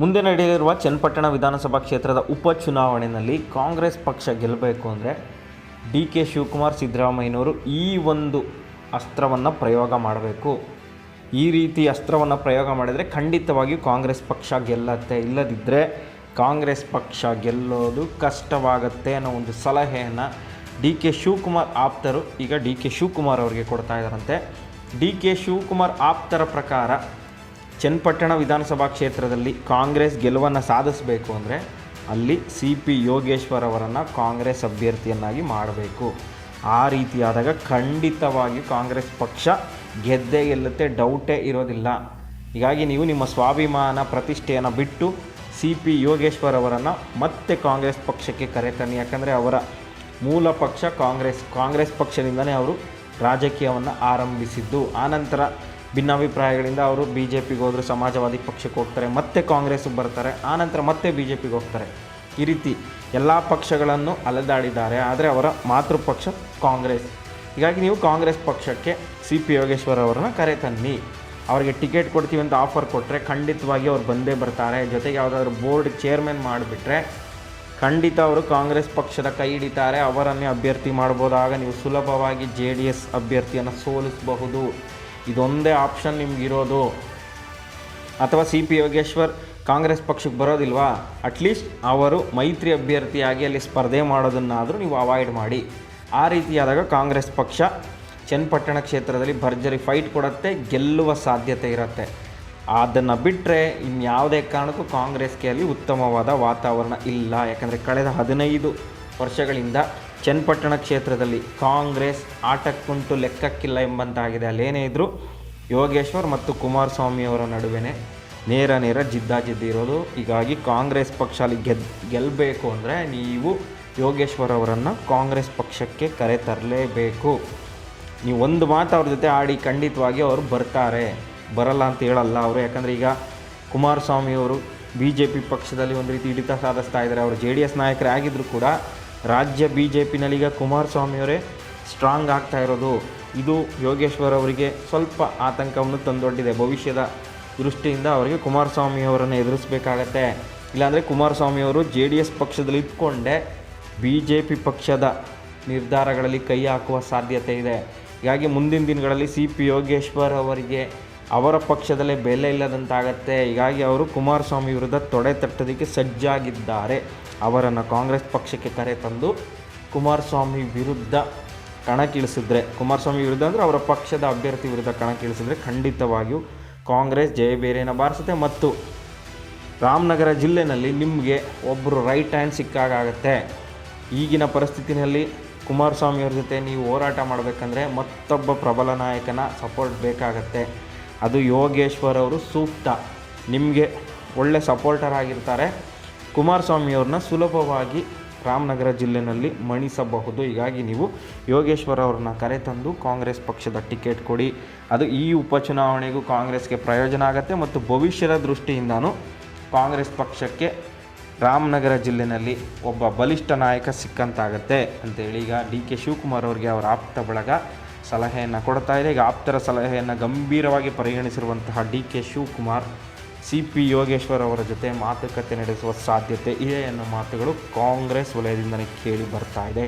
ಮುಂದೆ ನಡೆಯಲಿರುವ ಚನ್ನಪಟ್ಟಣ ವಿಧಾನಸಭಾ ಕ್ಷೇತ್ರದ ಉಪಚುನಾವಣೆಯಲ್ಲಿ ಕಾಂಗ್ರೆಸ್ ಪಕ್ಷ ಗೆಲ್ಲಬೇಕು ಅಂದರೆ ಡಿ ಕೆ ಶಿವಕುಮಾರ್ ಸಿದ್ದರಾಮಯ್ಯನವರು ಈ ಒಂದು ಅಸ್ತ್ರವನ್ನು ಪ್ರಯೋಗ ಮಾಡಬೇಕು. ಈ ರೀತಿ ಅಸ್ತ್ರವನ್ನು ಪ್ರಯೋಗ ಮಾಡಿದರೆ ಖಂಡಿತವಾಗಿಯೂ ಕಾಂಗ್ರೆಸ್ ಪಕ್ಷ ಗೆಲ್ಲತ್ತೆ. ಇಲ್ಲದಿದ್ದರೆ ಕಾಂಗ್ರೆಸ್ ಪಕ್ಷ ಗೆಲ್ಲೋದು ಕಷ್ಟವಾಗತ್ತೆ ಅನ್ನೋ ಒಂದು ಸಲಹೆಯನ್ನು ಡಿ ಕೆ ಶಿವಕುಮಾರ್ ಆಪ್ತರು ಈಗ ಡಿ ಕೆ ಶಿವಕುಮಾರ್ ಅವರಿಗೆ ಕೊಡ್ತಾ ಇದ್ದಾರಂತೆ. ಡಿ ಕೆ ಶಿವಕುಮಾರ್ ಆಪ್ತರ ಪ್ರಕಾರ ಚನ್ನಪಟ್ಟಣ ವಿಧಾನಸಭಾ ಕ್ಷೇತ್ರದಲ್ಲಿ ಕಾಂಗ್ರೆಸ್ ಗೆಲುವನ್ನು ಸಾಧಿಸಬೇಕು ಅಂದರೆ ಅಲ್ಲಿ ಸಿ ಪಿ ಯೋಗೇಶ್ವರ್ ಅವರನ್ನು ಕಾಂಗ್ರೆಸ್ ಅಭ್ಯರ್ಥಿಯನ್ನಾಗಿ ಮಾಡಬೇಕು. ಆ ರೀತಿಯಾದಾಗ ಖಂಡಿತವಾಗಿ ಕಾಂಗ್ರೆಸ್ ಪಕ್ಷ ಗೆದ್ದೇ ಗೆಲ್ಲುತ್ತೆ, ಡೌಟೇ ಇರೋದಿಲ್ಲ. ಹೀಗಾಗಿ ನೀವು ನಿಮ್ಮ ಸ್ವಾಭಿಮಾನ ಪ್ರತಿಷ್ಠೆಯನ್ನು ಬಿಟ್ಟು ಸಿ ಪಿ ಯೋಗೇಶ್ವರ್ ಅವರನ್ನು ಮತ್ತೆ ಕಾಂಗ್ರೆಸ್ ಪಕ್ಷಕ್ಕೆ ಕರೆತನ್ನಿ. ಯಾಕಂದರೆ ಅವರ ಮೂಲ ಪಕ್ಷ ಕಾಂಗ್ರೆಸ್ ಕಾಂಗ್ರೆಸ್ ಪಕ್ಷದಿಂದಲೇ ಅವರು ರಾಜಕೀಯವನ್ನು ಆರಂಭಿಸಿದ್ದು. ಆನಂತರ ಭಿನ್ನಾಭಿಪ್ರಾಯಗಳಿಂದ ಅವರು ಬಿ ಜೆ ಪಿಗೆ ಹೋದರು ಸಮಾಜವಾದಿ ಪಕ್ಷಕ್ಕೆ ಹೋಗ್ತಾರೆ, ಮತ್ತೆ ಕಾಂಗ್ರೆಸ್ಗೆ ಬರ್ತಾರೆ ಆನಂತರ ಮತ್ತೆ ಬಿ ಜೆ ಪಿಗೆ ಹೋಗ್ತಾರೆ. ಈ ರೀತಿ ಎಲ್ಲ ಪಕ್ಷಗಳನ್ನು ಅಲೆದಾಡಿದ್ದಾರೆ, ಆದರೆ ಅವರ ಮಾತೃಪಕ್ಷ ಕಾಂಗ್ರೆಸ್. ಹೀಗಾಗಿ ನೀವು ಕಾಂಗ್ರೆಸ್ ಪಕ್ಷಕ್ಕೆ ಸಿ ಪಿ ಯೋಗೇಶ್ವರ್ ಅವರನ್ನ ಕರೆ ತನ್ನಿ ಅವರಿಗೆ ಟಿಕೆಟ್ ಕೊಡ್ತೀವಿ ಅಂತ ಆಫರ್ ಕೊಟ್ಟರೆ ಖಂಡಿತವಾಗಿ ಅವ್ರು ಬಂದೇ ಬರ್ತಾರೆ. ಜೊತೆಗೆ ಯಾವುದಾದ್ರೂ ಬೋರ್ಡ್ ಚೇರ್ಮನ್ ಮಾಡಿಬಿಟ್ರೆ ಖಂಡಿತ ಅವರು ಕಾಂಗ್ರೆಸ್ ಪಕ್ಷದ ಕೈ ಹಿಡಿತಾರೆ. ಅವರನ್ನೇ ಅಭ್ಯರ್ಥಿ ಮಾಡ್ಬೋದಾಗ ನೀವು ಸುಲಭವಾಗಿ ಜೆ ಡಿ ಎಸ್ ಅಭ್ಯರ್ಥಿಯನ್ನು ಸೋಲಿಸಬಹುದು. ಇದೊಂದೇ ಆಪ್ಷನ್ ನಿಮಗಿರೋದು ಅಥವಾ ಸಿ ಪಿ ಯೋಗೇಶ್ವರ್, ಕಾಂಗ್ರೆಸ್ ಪಕ್ಷಕ್ಕೆ ಬರೋದಿಲ್ವಾ? ಅಟ್ಲೀಸ್ಟ್ ಅವರು ಮೈತ್ರಿ ಅಭ್ಯರ್ಥಿಯಾಗಿ ಅಲ್ಲಿ ಸ್ಪರ್ಧೆ ಮಾಡೋದನ್ನಾದರೂ ನೀವು ಅವಾಯ್ಡ್ ಮಾಡಿ. ಆ ರೀತಿಯಾದಾಗ ಕಾಂಗ್ರೆಸ್ ಪಕ್ಷ ಚನ್ನಪಟ್ಟಣ ಕ್ಷೇತ್ರದಲ್ಲಿ ಭರ್ಜರಿ ಫೈಟ್ ಕೊಡುತ್ತೆ, ಗೆಲ್ಲುವ ಸಾಧ್ಯತೆ ಇರುತ್ತೆ. ಅದನ್ನು ಬಿಟ್ಟರೆ ಇನ್ಯಾವುದೇ ಕಾರಣಕ್ಕೂ ಕಾಂಗ್ರೆಸ್ಗೆ ಅಲ್ಲಿ ಉತ್ತಮವಾದ ವಾತಾವರಣ ಇಲ್ಲ. ಯಾಕಂದರೆ ಕಳೆದ ಹದಿನೈದು ವರ್ಷಗಳಿಂದ ಚನ್ನಪಟ್ಟಣ ಕ್ಷೇತ್ರದಲ್ಲಿ ಕಾಂಗ್ರೆಸ್ ಆಟಕ್ಕುಂಟು ಲೆಕ್ಕಕ್ಕಿಲ್ಲ ಎಂಬಂತಾಗಿದೆ. ಅಲ್ಲೇನೇ ಇದ್ದರೂ ಯೋಗೇಶ್ವರ್ ಮತ್ತು ಕುಮಾರಸ್ವಾಮಿಯವರ ನಡುವೆ ನೇರ ನೇರ ಜಿದ್ದಾಜಿದ್ದಿ ಇರೋದು. ಹೀಗಾಗಿ ಕಾಂಗ್ರೆಸ್ ಪಕ್ಷ ಅಲ್ಲಿ ಗೆದ್ ಗೆಲ್ಲಬೇಕು ಅಂದರೆ ನೀವು ಯೋಗೇಶ್ವರ್ ಅವರನ್ನು ಕಾಂಗ್ರೆಸ್ ಪಕ್ಷಕ್ಕೆ ಕರೆ ತರಲೇಬೇಕು. ನೀವು ಒಂದು ಮಾತು ಅವ್ರ ಜೊತೆ ಆಡಿ ಖಂಡಿತವಾಗಿ ಅವರು ಬರ್ತಾರೆ. ಬರಲ್ಲ ಅಂತ ಹೇಳಲ್ಲ ಅವರು. ಯಾಕಂದರೆ ಈಗ ಕುಮಾರಸ್ವಾಮಿಯವರು ಬಿ ಜೆ ಪಿ ಪಕ್ಷದಲ್ಲಿ ಒಂದು ರೀತಿ ಹಿಡಿತ ಸಾಧಿಸ್ತಾ ಇದ್ದಾರೆ. ಅವರು ಜೆ ಡಿ ಎಸ್ ನಾಯಕರೇ ಆಗಿದ್ದರೂ ಕೂಡ ರಾಜ್ಯ ಬಿ ಜೆ ಪಿನಲ್ಲಿ ಈಗ ಕುಮಾರಸ್ವಾಮಿಯವರೇ ಸ್ಟ್ರಾಂಗ್ ಆಗ್ತಾ ಇರೋದು. ಇದು ಯೋಗೇಶ್ವರ್ ಅವರಿಗೆ ಸ್ವಲ್ಪ ಆತಂಕವನ್ನು ತಂದೊಡ್ಡಿದೆ. ಭವಿಷ್ಯದ ದೃಷ್ಟಿಯಿಂದ ಅವರಿಗೆ ಕುಮಾರಸ್ವಾಮಿಯವರನ್ನು ಎದುರಿಸಬೇಕಾಗತ್ತೆ. ಇಲ್ಲಾಂದರೆ ಕುಮಾರಸ್ವಾಮಿಯವರು ಜೆ ಡಿ ಎಸ್ ಪಕ್ಷದಲ್ಲಿ ಇಟ್ಕೊಂಡೆ ಬಿ ಜೆ ಪಿ ಪಕ್ಷದ ನಿರ್ಧಾರಗಳಲ್ಲಿ ಕೈ ಹಾಕುವ ಸಾಧ್ಯತೆ ಇದೆ. ಹೀಗಾಗಿ ಮುಂದಿನ ದಿನಗಳಲ್ಲಿ ಸಿ ಪಿ ಯೋಗೇಶ್ವರ್ ಅವರಿಗೆ ಅವರ ಪಕ್ಷದಲ್ಲೇ ಬೆಲೆ ಇಲ್ಲದಂತಾಗತ್ತೆ. ಹೀಗಾಗಿ ಅವರು ಕುಮಾರಸ್ವಾಮಿ ವಿರುದ್ಧ ತೊಡೆ ತಟ್ಟೋದಕ್ಕೆ ಸಜ್ಜಾಗಿದ್ದಾರೆ. ಅವರನ್ನು ಕಾಂಗ್ರೆಸ್ ಪಕ್ಷಕ್ಕೆ ಕರೆ ತಂದು ಕುಮಾರಸ್ವಾಮಿ ವಿರುದ್ಧ ಕಣಕ್ಕಿಳಿಸಿದ್ರೆ, ಕುಮಾರಸ್ವಾಮಿ ವಿರುದ್ಧ ಅಂದರೆ ಅವರ ಪಕ್ಷದ ಅಭ್ಯರ್ಥಿ ವಿರುದ್ಧ ಕಣಕ್ಕಿಳಿಸಿದ್ರೆ ಖಂಡಿತವಾಗಿಯೂ ಕಾಂಗ್ರೆಸ್ ಜಯಬೇರಿಯನ್ನು ಬಾರಿಸುತ್ತೆ. ಮತ್ತು ರಾಮನಗರ ಜಿಲ್ಲೆಯಲ್ಲಿ ನಿಮಗೆ ಒಬ್ಬರು ರೈಟ್ ಹ್ಯಾಂಡ್ ಸಿಕ್ಕಾಗತ್ತೆ ಈಗಿನ ಪರಿಸ್ಥಿತಿನಲ್ಲಿ ಕುಮಾರಸ್ವಾಮಿಯವ್ರ ಜೊತೆ ನೀವು ಹೋರಾಟ ಮಾಡಬೇಕಂದ್ರೆ ಮತ್ತೊಬ್ಬ ಪ್ರಬಲ ನಾಯಕನ ಸಪೋರ್ಟ್ ಬೇಕಾಗತ್ತೆ. ಅದು ಯೋಗೇಶ್ವರ್ ಅವರು ಸೂಕ್ತ. ನಿಮಗೆ ಒಳ್ಳೆ ಸಪೋರ್ಟರ್ ಆಗಿರ್ತಾರೆ. ಕುಮಾರಸ್ವಾಮಿಯವ್ರನ್ನ ಸುಲಭವಾಗಿ ರಾಮನಗರ ಜಿಲ್ಲೆಯಲ್ಲಿ ಮಣಿಸಬಹುದು. ಹೀಗಾಗಿ ನೀವು ಯೋಗೇಶ್ವರ್ ಅವ್ರನ್ನ ಕರೆತಂದು ಕಾಂಗ್ರೆಸ್ ಪಕ್ಷದ ಟಿಕೆಟ್ ಕೊಡಿ. ಅದು ಈ ಉಪಚುನಾವಣೆಗೂ ಕಾಂಗ್ರೆಸ್ಗೆ ಪ್ರಯೋಜನ ಆಗುತ್ತೆ ಮತ್ತು ಭವಿಷ್ಯದ ದೃಷ್ಟಿಯಿಂದನೂ ಕಾಂಗ್ರೆಸ್ ಪಕ್ಷಕ್ಕೆ ರಾಮನಗರ ಜಿಲ್ಲೆಯಲ್ಲಿ ಒಬ್ಬ ಬಲಿಷ್ಠ ನಾಯಕ ಸಿಕ್ಕಂತಾಗತ್ತೆ ಅಂತೇಳಿ ಈಗ ಡಿ ಕೆ ಶಿವಕುಮಾರ್ ಅವರಿಗೆ ಅವರ ಆಪ್ತ ಬಳಗ ಸಲಹೆಯನ್ನು ಕೊಡ್ತಾ ಇದೆ. ಈಗ ಆಪ್ತರ ಸಲಹೆಯನ್ನು ಗಂಭೀರವಾಗಿ ಪರಿಗಣಿಸಿರುವಂತಹ D K Shivakumar C P Yogeshwar ಅವರ ಜೊತೆ ಮಾತುಕತೆ ನಡೆಸುವ ಸಾಧ್ಯತೆ ಇದೆ ಎನ್ನುವ ಮಾತುಗಳು ಕಾಂಗ್ರೆಸ್ ವಲಯದಿಂದಲೇ ಕೇಳಿ ಬರ್ತಾ ಇದೆ.